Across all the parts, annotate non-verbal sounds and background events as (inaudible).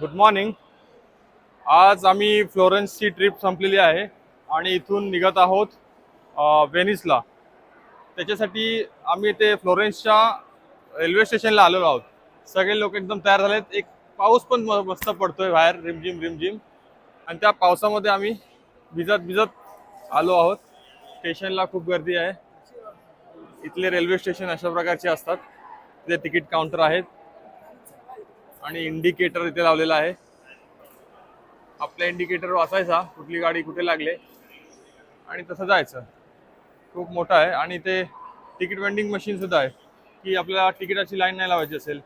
Good morning. आज आम्ही फ्लोरेन्सची trip संपलेली आहे आणि इथून निघत आहोत व्हेनिसला. त्याच्यासाठी आम्ही ते फ्लोरेन्सच्या रेल्वे स्टेशनला आलेलो आहोत. सगळे लोक एकदम तयार झालेत. एक पाऊस पण म- मस्त पडतोय बाहेर रिमझिम रिमझिम. आणि त्या पावसामध्ये आम्ही भिजत भिजत आलो आहोत. स्टेशनला खूप गर्दी आहे. इथले रेल्वे स्टेशन अशा प्रकारचे असतात. तिथे तिकीट काउंटर आहेत. आणि इंडिकेटर इथे लावलेला आहे. आपल्या इंडिकेटर वाचायचा कुठली गाडी कुठे लागले. आणि तसं जायचं. खूप मोठा आहे. आणि ते तिकीट वेंडिंग मशीन सुद्धा आहे. की आपल्याला तिकिटाची लाईन नाही लावायची असेल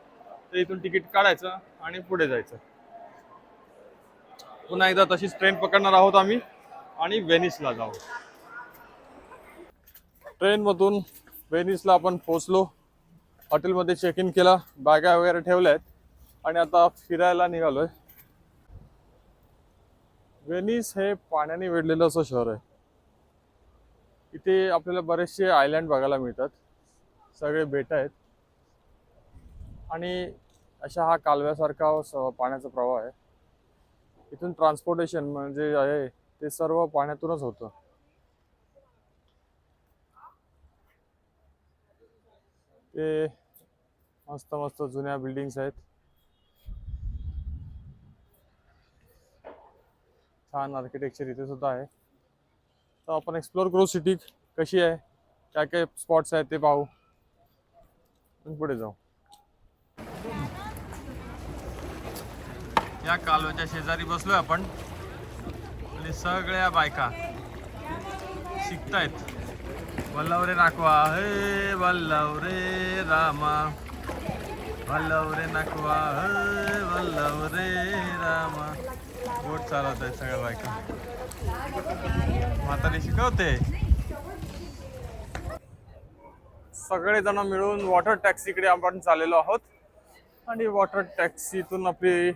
तर इथून तिकीट काढायचं आणि पुढे जायचं. पुन्हा एकदा तशीच ट्रेन पकडणार आहोत आम्ही आणि व्हेनिसला जाऊ. ट्रेनमधून व्हेनिसला आपण पोचलो हॉटेलमध्ये चेक इन केला. बॅगा वगैरे ठेवल्या आहेत आणि आता फिरायला निघालोय. वेनिस हे पाण्याने वेढलेलं असं शहर आहे. इथे आपल्याला बरेचसे आयलँड बघायला मिळतात. सगळे बेट आहेत. आणि अशा हा कालव्यासारखा पाण्याचा प्रवाह आहे. इथून ट्रान्सपोर्टेशन म्हणजे आहे ते सर्व पाण्यातूनच होतं. ते मस्त मस्त जुन्या बिल्डिंग्स आहेत. छान आर्किटेक्चर इथे सुद्धा आहे. तर आपण एक्सप्लोर करू सिटी कशी आहे काय काय स्पॉट्स आहेत ते पाहू. आणि पुढे जाऊ. या कालव्याच्या शेजारी बसलोय आपण. आणि सगळ्या बायका शिकतायत. वल्लव रे नाकवा. हे वल्लव रे रामा. वल्लव रे नाकवा. हे वल्लव रे रामा. बोट चालत आहे सगळ्या बायका. म्हातारी शिकवते. सगळेजण मिळून वॉटर टॅक्सीकडे आपण चाललेलो आहोत. आणि वॉटर टॅक्सीतून आपली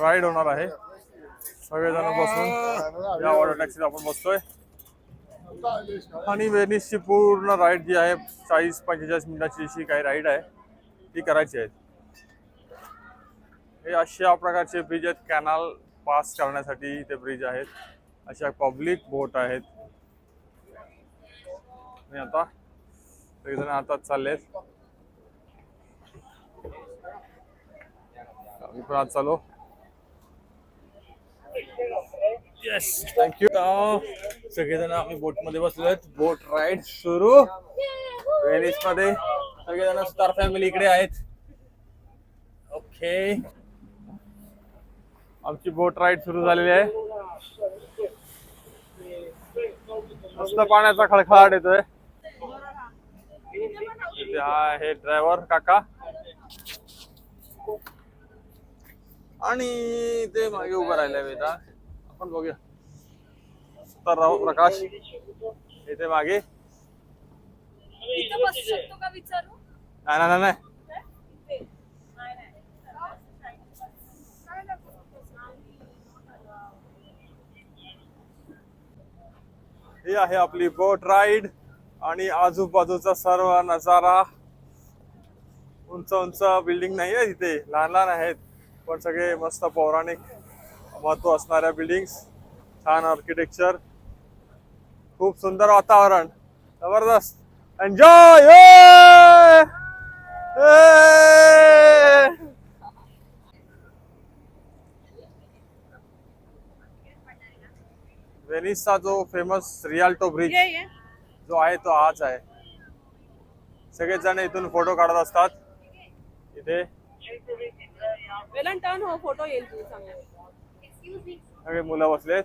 राईड होणार आहे. सगळेजण बसून या वॉटर टॅक्सीत आपण बसतोय. आणि वेनिसची पूर्ण राईड जी आहे चाळीस पंचेचाळीस मिनिटाची अशी काही राईड आहे ती करायची आहे. हे अशा प्रकारचे ब्रिज आहेत. कॅनल पास करण्यासाठी ते ब्रिज आहेत. अशा पब्लिक बोट आहेत. आणि आता सगळेजण आता चाललेत. आम्ही पण आज चालू. येस थँक्यू सगळेजण आम्ही बोटमध्ये बसलो आहेत बोट राईड सुरू. वेनिसमध्ये सगळेजण स्टार फॅमिली इकडे आहेत. ओके आमची बोट राईड सुरू झालेली आहे. मस्त पाण्याचा खळखळाट येतोय. हा आहे ड्रायव्हर काका. आणि ते मागे उभं राहिलंय वेदा आपण बघूया. तर राव प्रकाश इथे मागे. नाही नाही, नाही नाही इथे नाही नाही ही आहे आपली बोट राईड आणि आजूबाजूचा सर्व नजारा. उंच उंच बिल्डिंग नाही आहे इथे लहान लहान आहेत पण सगळे मस्त पौराणिक महत्त्व असणाऱ्या बिल्डिंग्स छान आर्किटेक्चर खूप सुंदर वातावरण. जबरदस्त. एन्जॉय वेनिसचा जो फेमस रियाल्टो ब्रिज ये ये जो आहे तो हाच आहे. सगळेच जण इथून फोटो काढत असतात. इथे. वेलन टर्न हो फोटो येईल तू चांगला. सगळे मुलं बसलेत.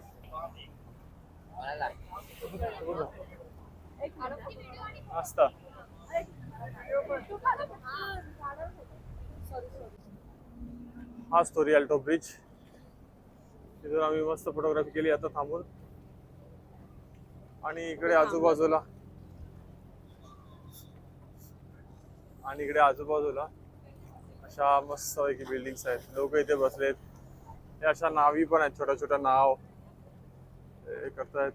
मस्त. हाच तो रियाल्टो ब्रिज तिथून आम्ही मस्त फोटोग्राफी केली. आता थांबून. आणि इकडे आजूबाजूला. आणि इकडे आजूबाजूला अशा मस्त पैकी बिल्डिंग्स आहेत. लोक इथे बसलेत. हे अशा नावी पण आहेत छोट्या छोट्या नाव. हे करतायत.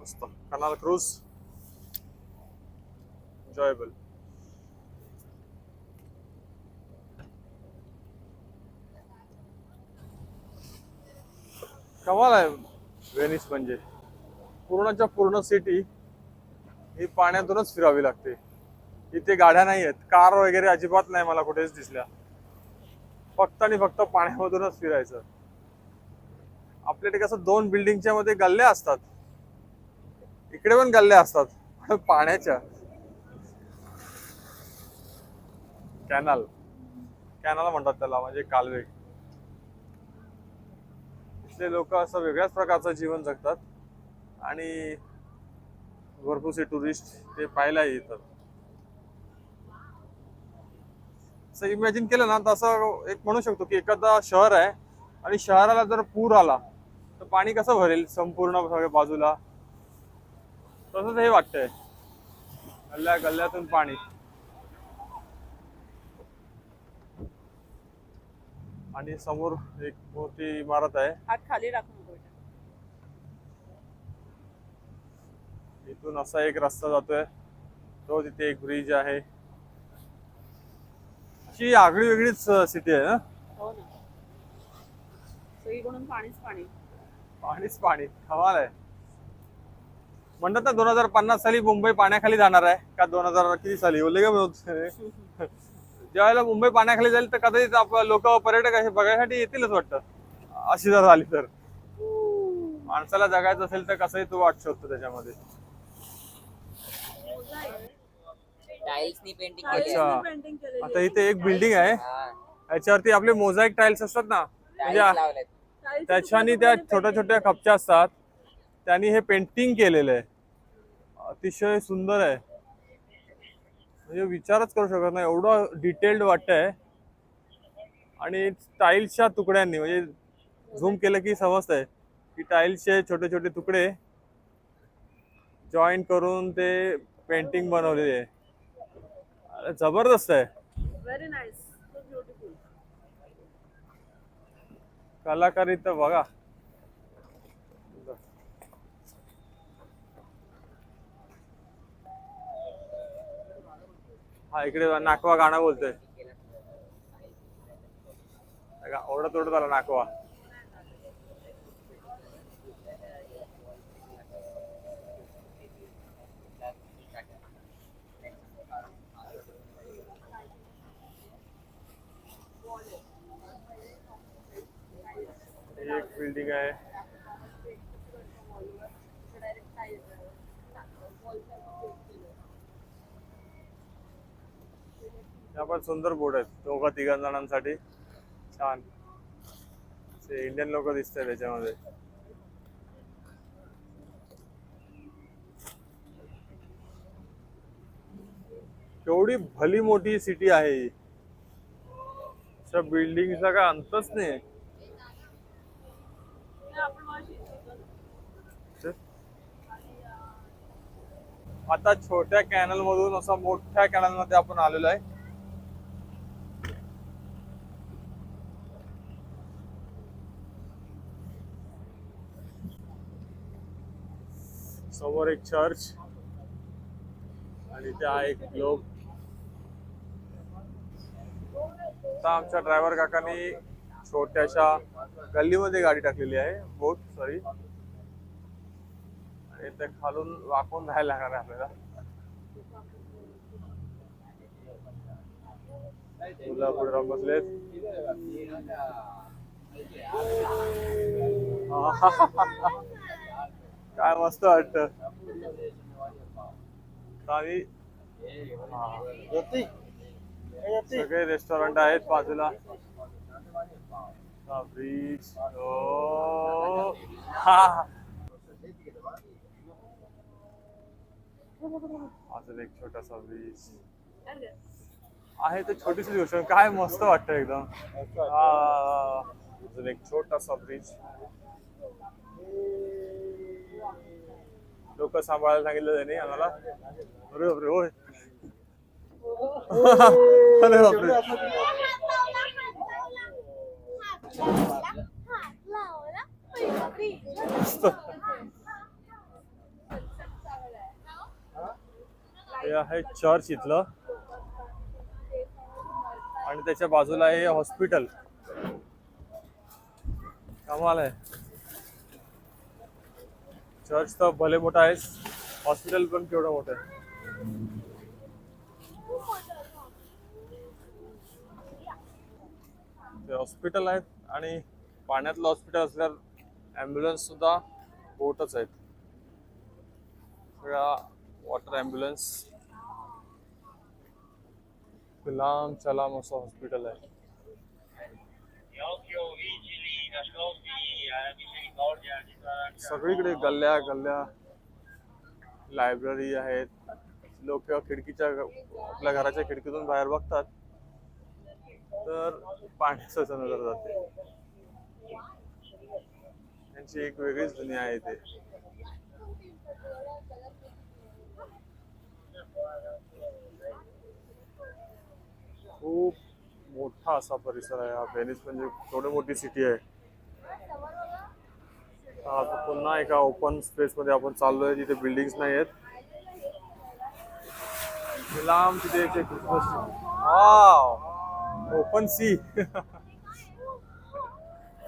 मस्त. Canal cruise enjoyable. कमाल आहे. व्हेनिस म्हणजे. पूर्णच्या पूर्ण सिटी ही पाण्यातूनच फिरावी लागते. इथे गाड्या नाही आहेत. कार वगैरे अजिबात नाही मला कुठेच दिसल्या. फक्त आणि फक्त पाण्यामधूनच फिरायचं. आपल्याकडे कसं दोन बिल्डिंगच्या मध्ये गल्ल्या असतात. इकडे पण गल्ल्या असतात. (laughs) पाण्याच्या. कॅनल. कॅनल म्हणतात त्याला म्हणजे कालवे. इथले लोक असं वेगळ्याच प्रकारचं जीवन जगतात. आणि भरपूरसे टुरिस्ट ते पाहायला येतात. असं इमॅजिन केलं ना तर असं एक म्हणू शकतो की एखादा शहर आहे आणि शहराला जर पूर आला तर पाणी कसं भरेल संपूर्ण सगळ्या बाजूला? तसंच हे वाटतंय. गल्ल्या गल्ल्यातून पाणी. आणि समोर एक मोठी इमारत आहे. हात खाली बेटा. इथून असा एक रस्ता जातोय. तो तिथे एक ब्रिज आहे. अशी आगळी वेगळीच सिटी आहे ना हो ना. सगळीकडून पाणीच पाणी. पाणीच पाणी. कमाल आहे. म्हणतात ना दोन हजार पन्नास साली मुंबई पाण्याखाली जाणार आहे. का दोन हजार किती साली? बोलले का ज्यावेळेला मुंबई पाण्याखाली जाईल तर कदाचित लोक पर्यटक असे बघायसाठी येतीलच वाटतं. अशी जर झाली तर. माणसाला जगायचं असेल तर कसंही तो वाट शोधतो त्याच्यामध्ये. टाइल्सनी पेंटिंग केली. अच्छा आता इथे एक बिल्डिंग आहे. हा. याच्यावरती आपले मोझाईक टाइल्स असतात ना. म्हणजे त्याच्यानी त्या छोट्या छोट्या कपच्या असतात. त्यांनी हे पेंटिंग केलेलं आहे. अतिशय सुंदर आहे. म्हणजे विचारच करू शकत नाही. एवढं डिटेल्ड वाटतंय. आणि टाईल्सच्या तुकड्यांनी म्हणजे झूम केलं की समजतंय की टाईल्सचे छोटे छोटे तुकडे जॉईन करून ते पेंटिंग बनवलेली आहे. जबरदस्त आहे. कलाकारी तर बघा. हा इकडे नाकवा गाणं बोलतोय. ओरडत ओरडत आला नाकवा. ही एक बिल्डिंग आहे. या पण सुंदर बोर्ड आहेत दोघा तिघा जणांसाठी. छान. इंडियन लोक दिसत आहेत त्याच्यामध्ये केवढी भली मोठी सिटी आहे ही. बिल्डिंगचा काय अंतच नाही आता छोट्या कॅनल मधून असा मोठ्या कॅनलमध्ये आपण आलेलो आहे. समोर एक चर्च आणि त्या एक लोक. आमच्या ड्रायव्हर काकांनी छोट्याशा गल्लीमध्ये गाडी टाकलेली आहे. बोट सॉरी आणि ते खालून वाकून राहायला लागणार आहे आपल्याला. मुलं पुढे राहून बसलेत. (laughs) काय मस्त वाटत. आम्ही सगळे रेस्टॉरंट आहेत बाजूला. ब्रिज हो. अजून एक छोटासा ब्रिज आहे तर छोटीशी गोष्ट काय मस्त वाटतं एकदम. हा. अजून एक छोटासा ब्रिज लोक सांभाळायला सांगितलं त्यांनी आम्हाला. अरे बापरे होय. अरे बापरे. हे आहे चर्च इथलं. आणि त्याच्या बाजूला आहे हॉस्पिटल कमाल आहे. चर्च तर भले मोठा आहे हॉस्पिटल पण केवढं मोठं आहे. ते हॉस्पिटल आहेत आणि पाण्यातलं हॉस्पिटल असल्यावर ॲम्ब्युलन्स सुद्धा बोटच आहेत. सगळ्या वॉटर ॲम्ब्युलन्स लांब चलाम असं हॉस्पिटल आहे. सगळीकडे गल्ल्या गल्ल्या लायब्ररी आहेत. लोक खिडकीच्या आपल्या घराच्या खिडकीतून बाहेर बघतात. तर पाण्याचं नजर जाते त्यांची एक वेगळीच दुनिया आहे ते. खूप मोठा असा परिसर आहे हा. व्हेनिस म्हणजे थोडी मोठी सिटी आहे. आता पुन्हा एका ओपन स्पेस मध्ये आपण चाललोय जिथे बिल्डिंग्स नाही आहेत. लांब तिथे एक Christmas wow open sea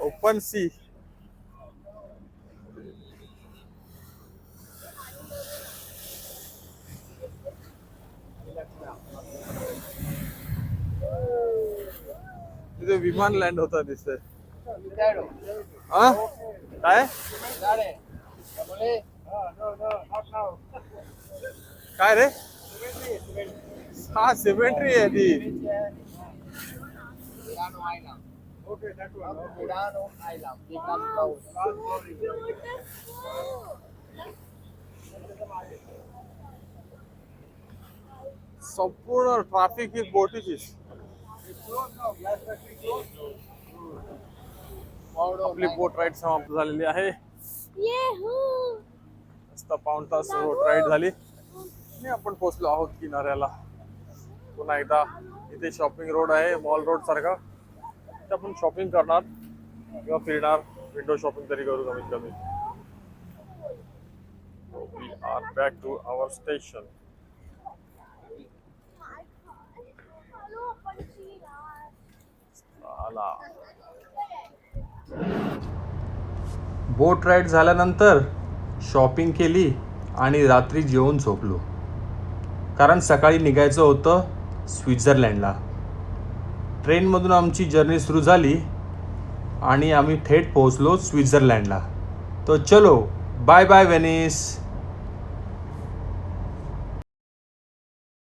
open sea तिथे विमान लँड होता दिसतंय. हा? काय काय रे हा सिमेंट्री आहे ती संपूर्ण ट्रॅफिक ही बोटीचीच आपली बोट राईड समाप्त झालेली आहे पाऊण तास बोट राईड झाली आणि आपण पोहोचलो आहोत किनाऱ्याला पुन्हा एकदा इथे शॉपिंग रोड आहे मॉल रोड सारखा इथे आपण शॉपिंग करणार किंवा फिरणार विंडो शॉपिंग तरी करू कमीत कमी we are back to our station आला बोट राईड झाल्यानंतर शॉपिंग केली आणि रात्री जेवून झोपलो. कारण सकाळी निघायचं होतं स्वित्झर्लँडला. ट्रेनमधून आमची जर्नी सुरू झाली आणि आम्ही थेट पोहोचलो स्वित्झर्लँडला. तर चलो बाय बाय वेनिस